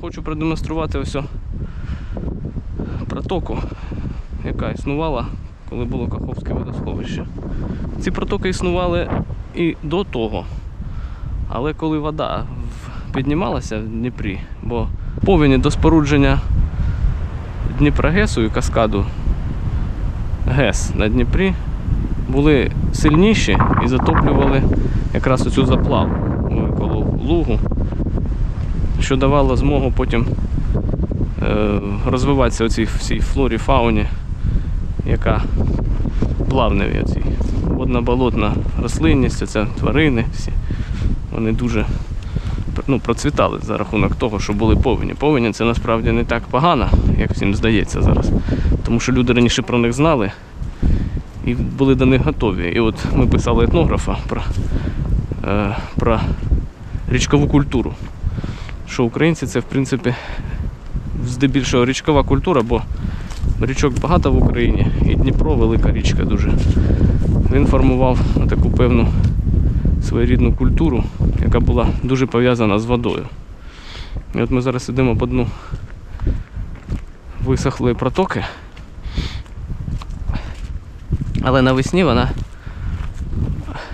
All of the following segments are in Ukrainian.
хочу продемонструвати ось протоку, яка існувала, коли було Каховське водосховище. Ці протоки існували і до того. Але коли вода піднімалася в Дніпрі, бо повені до спорудження Дніпрогесу і каскаду ГЕС на Дніпрі були сильніші і затоплювали якраз оцю заплаву коло лугу, що давало змогу потім е, розвиватися оцій всій флорі, фауні, яка плавневі оці. Водно-болотна рослинність, це тварини всі. Вони дуже ну, процвітали за рахунок того, що були повені. Повені це насправді не так погано, як всім здається зараз. Тому що люди раніше про них знали і були до них готові. І от ми писали етнографа про, е, про річкову культуру. Що українці це в принципі здебільшого річкова культура, бо річок багато в Україні, і Дніпро велика річка дуже. Він формував таку певну своєрідну культуру, яка була дуже пов'язана з водою. І от ми зараз йдемо по дну висохлої протоки. Але навесні вона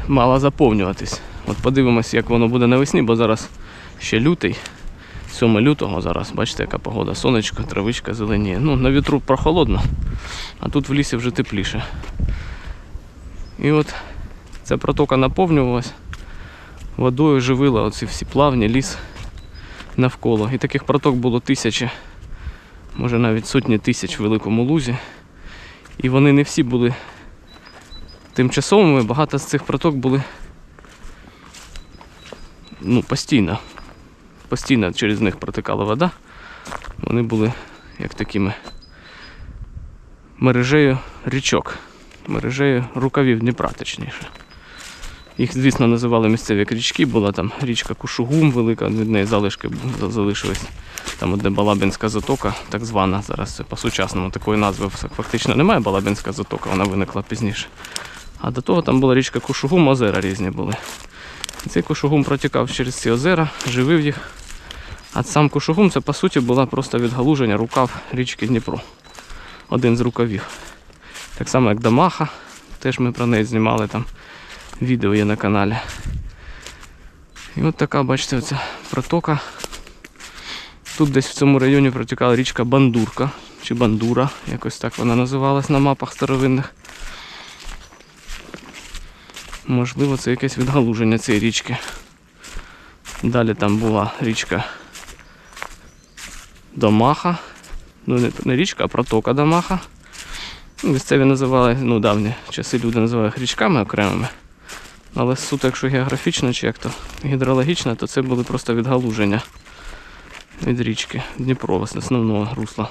мала заповнюватись. От подивимось, як воно буде навесні, бо зараз ще лютий. 7 лютого зараз, бачите, яка погода, сонечко, травичка зеленіє. Ну, на вітру прохолодно, а тут в лісі вже тепліше. І от ця протока наповнювалась, водою живила оці всі плавні, ліс навколо. І таких проток було тисячі, може навіть сотні тисяч в великому лузі. І вони не всі були тимчасовими, багато з цих проток були ну, постійно. Постійно через них протикала вода. Вони були як такими мережею річок, мережею рукавів Дніпра, точніше. Їх, звісно, називали місцеві річки, була там річка Кушугум велика, від неї залишки залишились. Там от де Балабинська затока, так звана, зараз по-сучасному такої назви фактично немає Балабинська затока, вона виникла пізніше. А до того там була річка Кушугум, озера різні були. І цей Кушугум протікав через ці озера, живив їх. А сам Кушугум це по суті була просто відгалуження рукав річки Дніпро. Один з рукавів. Так само як Дамаха, теж ми про неї знімали там відео є на каналі. І от така, бачите, оця протока. Тут десь в цьому районі протікала річка Бандурка чи Бандура, якось так вона називалась на мапах старовинних. Можливо, це якесь відгалуження цієї річки. Далі там була річка Домаха. Ну, не, річка, а протока Домаха. Місцеві називали, ну, давні часи люди називали їх річками окремими. Але суто, якщо географічно чи як то гідрологічно, то це були просто відгалуження від річки Дніпро, основного русла.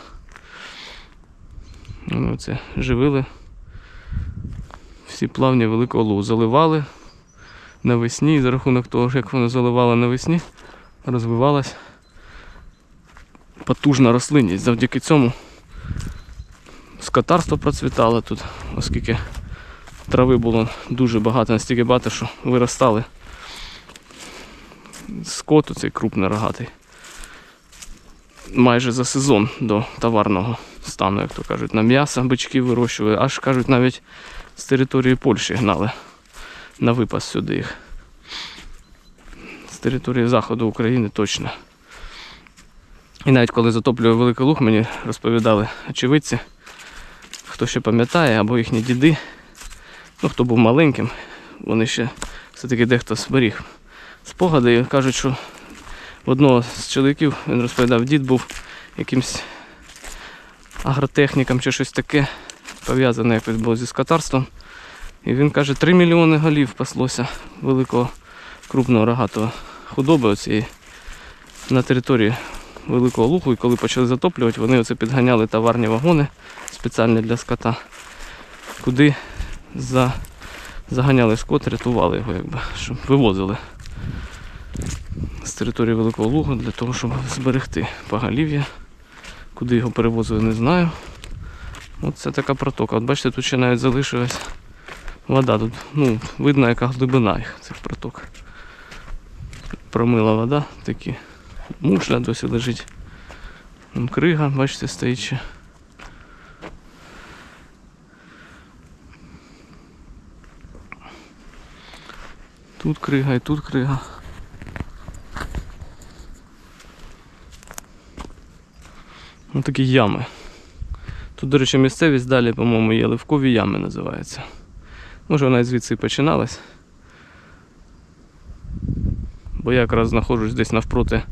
Ну, це живили всі плавні Великого Лугу. Заливали навесні, і за рахунок того, як воно заливало навесні, розвивалась потужна рослинність. Завдяки цьому скотарство процвітало тут, оскільки трави було дуже багато, настільки багато, що виростали скот, цей крупний рогатий. Майже за сезон до товарного стану, як то кажуть, на м'ясо бичків вирощували, аж кажуть, навіть з території Польщі гнали на випас сюди їх. З території заходу України точно. І навіть коли затоплював Великий Луг, мені розповідали очевидці, хто ще пам'ятає, або їхні діди, ну хто був маленьким, вони ще все-таки дехто зберіг спогади і кажуть, що в одного з чоловіків він розповідав, дід був якимсь агротехніком чи щось таке, пов'язане якось було зі скотарством. І він каже, 3 мільйони голів паслося великого крупного рогатого худоби оцієї на території Великого Лугу. І коли почали затоплювати, вони оце підганяли товарні вагони спеціальні для скота, куди за... заганяли скот, рятували його, якби, щоб вивозили з території Великого Лугу для того, щоб зберегти поголів'я. Куди його перевозили, не знаю. От це така протока. От бачите, тут ще навіть залишилась вода. Тут ну, видно, яка глибина їх цих проток. Промила вода, такі мушля досі лежить. Крига, бачите, стоїть ще. Тут крига і тут крига. Ось такі ями. Тут, до речі, місцевість далі, по-моєму, є Ливкові ями називається. Може вона і звідси і починалась. Бо я якраз знаходжусь десь навпроти,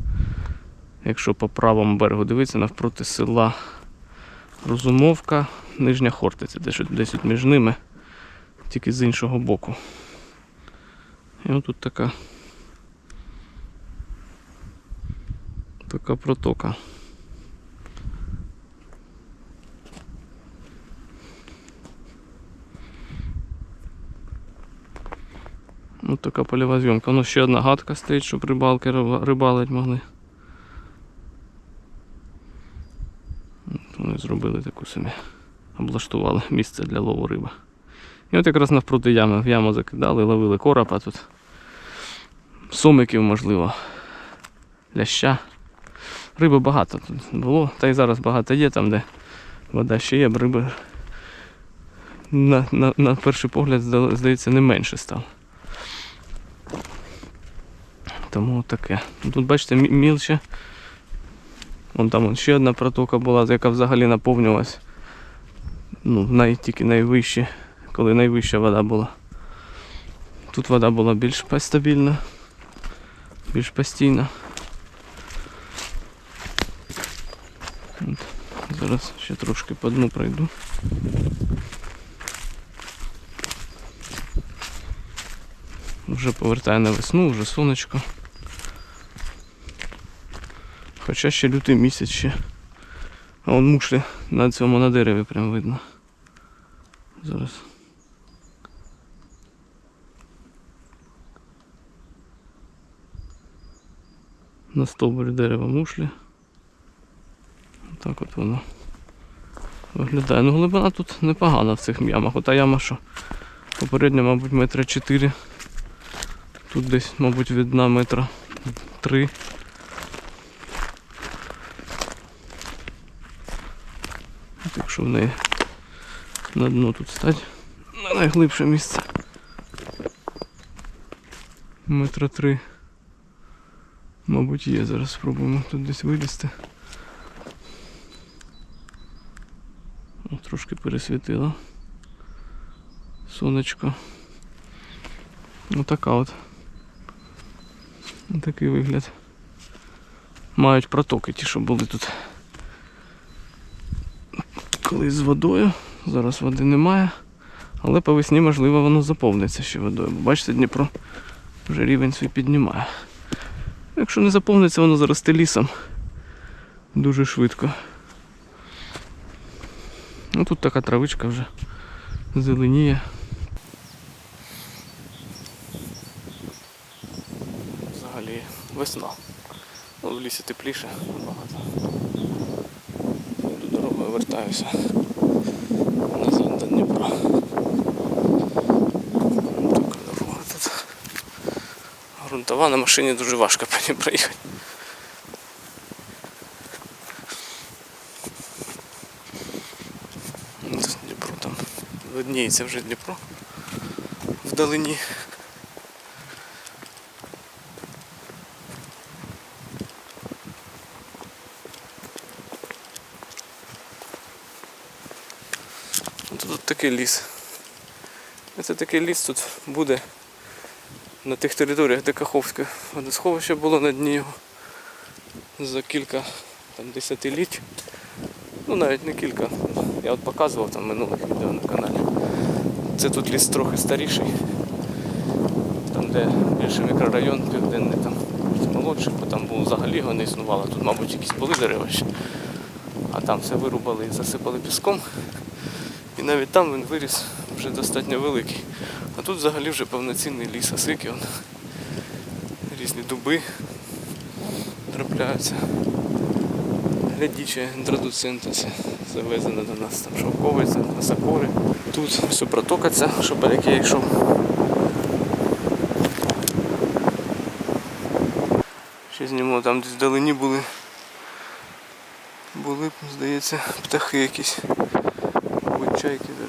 якщо по правому берегу дивитися, навпроти села Розумовка, Нижня Хортиця, десь, от- між ними, тільки з іншого боку. І отут така. Така протока. Ось така польова зйомка. Воно ще одна гадка стоїть, щоб рибалки риба- рибалить могли. От Вони зробили таку собі. Облаштували місце для лову риби. І от якраз навпроти ями. В яму закидали, ловили коропа тут. Сомиків, можливо. Ляща. Риби багато тут було. Та й зараз багато є там, де вода ще є, риби на, на, на перший погляд, здається, не менше стало. Тому таке. Тут бачите, мі- мілче. Вон там вон ще одна протока була, яка взагалі наповнювалась. Ну, най, тільки найвище, коли найвища вода була. Тут вода була більш стабільна, більш постійна. От. Зараз ще трошки по дну пройду. Вже повертає на весну, вже сонечко. Хоча ще лютий місяць ще. А вон мушлі на цьому на дереві прям видно. Зараз. На стовбурі дерева мушлі. Так от воно виглядає. Ну глибина тут непогана в цих ямах. Ота яма, що попередня, мабуть, метра 4. Тут десь, мабуть, від дна метра 3. Якщо в неї на дно тут стать на найглибше місце. Метра три. Мабуть, є. Зараз спробуємо тут десь вилізти. О, трошки пересвітило. Сонечко. Отака от. Такий вигляд. Мають протоки ті, що були тут. Колись з водою. Зараз води немає. Але по весні, можливо, воно заповниться ще водою. Бо бачите, Дніпро вже рівень свій піднімає. Якщо не заповниться, воно заросте лісом дуже швидко. Ну тут така травичка вже зеленіє. Взагалі весна. Ну, в лісі тепліше набагато. Йду дорогою вертаюся назад до Дніпра. Така дорога тут. Грунтова на машині дуже важко по ній проїхати. От Дніпро там видніється вже Дніпро вдалині. Тут, тут такий ліс. Це такий ліс тут буде на тих територіях, де Каховське водосховище було на дні його за кілька там, десятиліть. Ну навіть не кілька. Я от показував там минулих відео на каналі. Це тут ліс трохи старіший. Там де більше мікрорайон, південний там молодший, бо там було взагалі його не існувало. Тут, мабуть, якісь були дерева ще. А там все вирубали і засипали піском. І навіть там він виріс вже достатньо великий. А тут взагалі вже повноцінний ліс, осики, он, різні дуби трапляються. Глядіче, інтродуцентуси завезено до нас там шовковиця, осокори. Тут все протокаться, що по я йшов. Ще зніму, там десь вдалині були були здається, птахи якісь. Мабуть, чайки